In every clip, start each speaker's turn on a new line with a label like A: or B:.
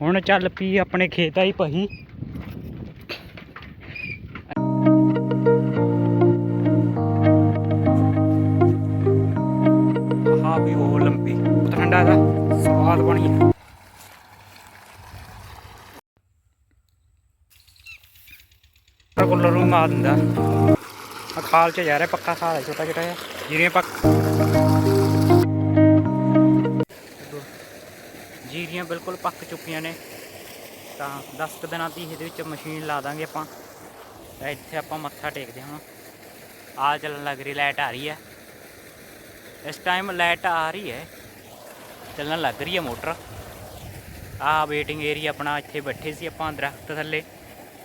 A: ਹੁਣ ਚੱਲ ਪਈ ਆਪਣੇ ਖੇਤ ਆਈ ਪਹੀ। ਹਾਂ ਵੀ ਉਹ ਲੰਬੀ ਠੰਡਾ ਦਾ ਸਵਾਦ ਬਣੀ ਹੈ ਪਰ ਕੋਲ ਨੂੰ ਮਾਰ ਦਿੰਦਾ। ਖਾਲ ਚ ਜਾ ਰਿਹਾ, ਪੱਕਾ ਖਾਲ ਹੈ ਛੋਟਾ ਛੋਟਾ ਜਿਹਾ, ਜਿਹੜੀਆਂ ਪੱਕ ਜੀਰੀਆਂ ਬਿਲਕੁਲ ਪੱਕ ਚੁੱਕੀਆਂ ਨੇ। ਤਾਂ 10 ਕੁ ਦਿਨਾਂ ਦੀ ਇਹਦੇ ਵਿੱਚ ਮਸ਼ੀਨ ਲਾ ਦਾਂਗੇ ਆਪਾਂ। ਤਾਂ ਇੱਥੇ ਆਪਾਂ ਮੱਥਾ ਟੇਕਦੇ ਹਾਂ। ਆ ਚੱਲਣ ਲੱਗ ਰਹੀ, ਲਾਈਟ ਆ ਰਹੀ ਹੈ। ਇਸ ਟਾਈਮ ਲਾਈਟ ਆ ਰਹੀ ਹੈ। ਚੱਲਣ ਲੱਗ ਰਹੀ ਹੈ ਮੋਟਰ। ਆ ਵੇਟਿੰਗ ਏਰੀਆ ਆਪਣਾ ਇੱਥੇ ਬੈਠੇ ਸੀ ਆਪਾਂ ਦਰਖਤ ਥੱਲੇ।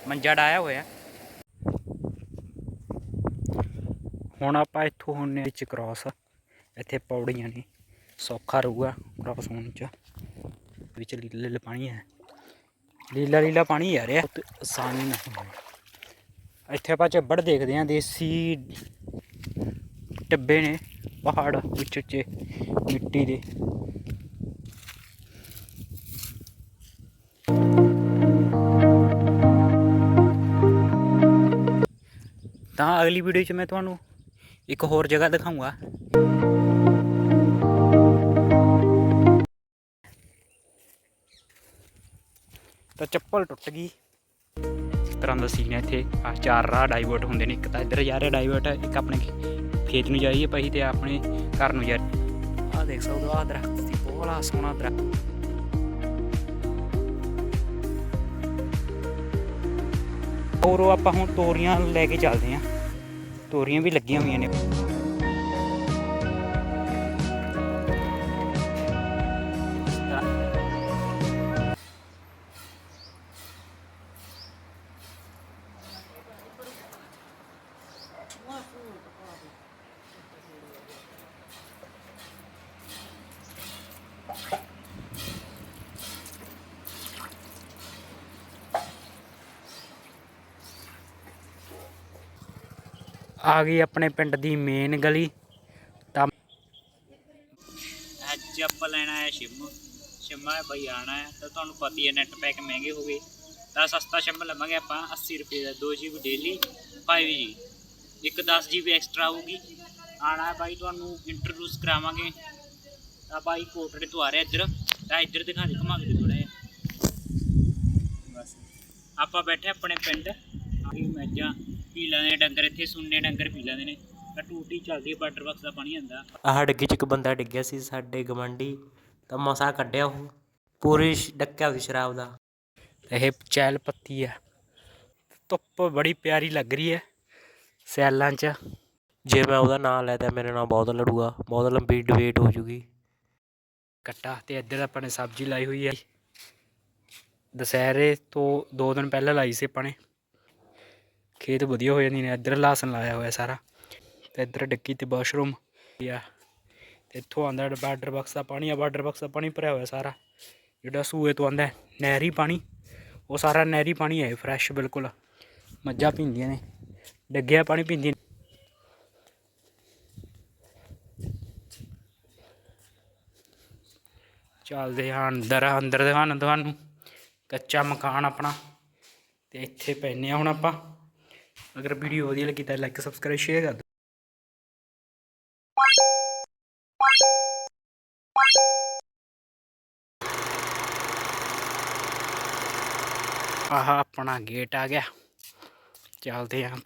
A: ਮੰਜਾ ਡਾਇਆ ਹੋਇਆ। ਹੁਣ ਆਪਾਂ ਇੱਥੋਂ ਹੁੰਨੇ ਵਿੱਚ ਕ੍ਰਾਸ ਇੱਥੇ ਪੌੜੀਆਂ ਨੇ। ਸੌਖਾ ਰਹੂਗਾ ਕ੍ਰਾਸ ਹੋਣ ਚ। ਵਿੱਚ ਲੀਲਾ ਲੀਲਾ ਪਾਣੀ ਹੈ। ਲੀਲਾ ਲੀਲਾ ਪਾਣੀ ਆ ਰਿਹਾ। ਤੇ ਆਸਾਨੀ ਨਹੀਂ ਇੱਥੇ ਆਪਾਂ ਚੱਬੜ ਦੇਖਦੇ ਹਾਂ ਦੇਸੀ ਟੱਬੇ ਨੇ ਪਹਾੜ ਉੱਚ ਉੱਚੇ ਮਿੱਟੀ ਦੇ। ਤਾਂ ਅਗਲੀ ਵੀਡੀਓ 'ਚ ਮੈਂ ਤੁਹਾਨੂੰ ਇੱਕ ਹੋਰ ਜਗ੍ਹਾ ਦਿਖਾਊਂਗਾ। ਤਾਂ ਚੱਪਲ ਟੁੱਟ ਗਈ। ਇਸ ਤਰ੍ਹਾਂ ਦਾ ਸੀਨ ਹੈ ਇੱਥੇ। ਆ ਚਾਰ ਰਾਹ ਡਾਈਵਰਟ ਹੁੰਦੇ ਨੇ। ਇੱਕ ਤਾਂ ਇੱਧਰ ਜਾ ਰਿਹਾ ਡਾਈਵਰਟ ਇੱਕ ਆਪਣੇ ਖੇਤ ਨੂੰ ਜਾਈਏ ਪਈ ਤੇ ਆਪਣੇ ਘਰ ਨੂੰ ਜਾ ਆ ਦੇਖ ਸਕਦੇ ਹੋ ਆ ਦਰਖਤ ਸੀ। ਬੋਲਾ ਸੋਹਣਾ ਦਰਖਤ। ਹੋਰ ਉਹ ਆਪਾਂ ਹੁਣ ਤੋਰੀਆਂ ਲੈ ਕੇ ਚੱਲਦੇ ਆਂ ਤੋਰੀਆਂ ਵੀ ਲੱਗੀਆਂ ਹੋਈਆਂ ਨੇ। ਆ ਗਈ ਆਪਣੇ ਪਿੰਡ ਦੀ ਮੇਨ ਗਲੀ। ਤਾਂ ਅੱਜ ਆਪਾਂ ਲੈਣਾ ਹੈ ਸ਼ਿਮ। ਸ਼ਿਮਾ ਹੈ ਬਈ ਆਣਾ ਹੈ, ਤਾਂ ਤੁਹਾਨੂੰ ਪਤਾ ਹੀ ਹੈ ਨੈਟ ਪੈਕ ਮਹਿੰਗੇ ਹੋ ਗਏ। ਤਾਂ ਸਸਤਾ ਸ਼ਿਮ ਲਵਾਂਗੇ ਆਪਾਂ 80 ਰੁਪਏ ਦਾ 2 GB ਡੇਲੀ 5 ਜੀ ਇੱਕ 10 GB ਐਕਸਟਰਾ ਆਊਗੀ। ਆਣਾ ਹੈ ਬਾਈ ਤੁਹਾਨੂੰ ਇੰਟਰੋਡਿਊਸ ਕਰਾਵਾਂਗੇ। ਤਾਂ ਬਾਈ ਕੋਟੜੇ ਤੋਂ ਆ ਰਿਹਾ ਇੱਧਰ। ਤਾਂ ਇੱਧਰ ਦਿਖਾ ਦੇ, ਘੁਮਾ ਕੇ ਥੋੜਾ ਜਿਹਾ। ਬਸ। ਆਪਾਂ ਬੈਠੇ ਆਪਣੇ ਪਿੰਡ। ਆਹੀ ਮੈਜਾਂ। ਪੀ ਲੈਂਦੇ ਨੇ ਡੰਗਰ ਇੱਥੇ ਸੁੰਨੇ ਡੰਗਰ ਪੀ ਲੈਂਦੇ ਨੇ। ਤਾਂ ਟੂਟੀ ਚੱਲਦੀ ਹੈ ਵਾਟਰ ਬਾਕਸ ਦਾ ਪਾਣੀ ਆਂਦਾ
B: ਆਹ ਡੱਗੇ 'ਚ ਇੱਕ ਬੰਦਾ ਡਿੱਗਿਆ ਸੀ ਸਾਡੇ ਗਵੰਡੀ ਤਾਂ ਮਸਾ ਕੱਢਿਆ ਉਹ। ਪੂਰੀ ਸ਼- ਡੱਕਿਆ ਸੀ ਸ਼ਰਾਬ ਦਾ।
A: ਇਹ ਚੈਲ ਪੱਤੀ ਹੈ ਧੁੱਪ ਬੜੀ ਪਿਆਰੀ ਲੱਗ ਰਹੀ ਹੈ ਸਿਆਲਾਂ 'ਚ।
B: ਜੇ ਮੈਂ ਉਹਦਾ ਨਾਮ ਲੈ ਤਾਂ ਮੇਰੇ ਨਾਲ ਬਹੁਤ ਲੜੂਗਾ। ਬਹੁਤ ਲੰਬੀ ਡਿਬੇਟ ਹੋ ਜੂਗੀ।
A: ਕੱਟਾ ਤੇ ਇੱਧਰ ਆਪਾਂ ਨੇ ਸਬਜ਼ੀ ਲਾਈ ਹੋਈ ਹੈ। ਦਸਹਿਰੇ ਤੋਂ 2 ਦਿਨ ਪਹਿਲਾਂ ਲਾਈ ਸੀ ਆਪਾਂ ਨੇ। ਖੇਤ ਵਧੀਆ ਹੋ ਜਾਂਦੀ ਨੇ, ਇੱਧਰ ਲਹਸਨ ਲਾਇਆ ਹੋਇਆ ਸਾਰਾ ਤੇ ਇੱਧਰ ਡੱਕੀ ਤੇ ਵਾਸ਼ਰੂਮ ਆ। ਤੇ ਇੱਥੋਂ ਆਂਦਾ ਬਾਰਡਰ ਬਕਸ ਦਾ ਪਾਣੀ ਆ, ਬਾਰਡਰ ਬਕਸ ਦਾ ਪਾਣੀ ਭਰਿਆ ਹੋਇਆ ਸਾਰਾ, ਜਿਹੜਾ ਸੂਏ ਤੋਂ ਆਂਦਾ ਨਹਿਰੀ ਪਾਣੀ, ਉਹ ਸਾਰਾ ਨਹਿਰੀ ਪਾਣੀ ਹੈ ਫਰੈਸ਼ ਬਿਲਕੁਲ, ਮੱਝਾਂ ਪੀਂਦੀਆਂ ਨੇ, ਡੱਗਿਆ ਪਾਣੀ ਪੀਂਦੀਆਂ ਚੱਲਦੇ ਹਾਂ ਅੰਦਰ ਅੰਦਰ ਦਿਖਾਣ ਤੁਹਾਨੂੰ ਕੱਚਾ ਮਕਾਨ ਆਪਣਾ, ਤੇ ਇੱਥੇ ਪੈਨੇ ਆ ਹੁਣ ਆਪਾਂ। ਅਗਰ ਵੀਡੀਓ ਵਧੀਆ ਲੱਗੀ ਤਾਂ ਲਾਈਕ ਸਬਸਕ੍ਰਾਈਬ ਸ਼ੇਅਰ ਕਰ ਦਿਓ। ਆਹ, ਆਪਣਾ ਗੇਟ ਆ ਗਿਆ। ਚੱਲਦੇ ਹਾਂ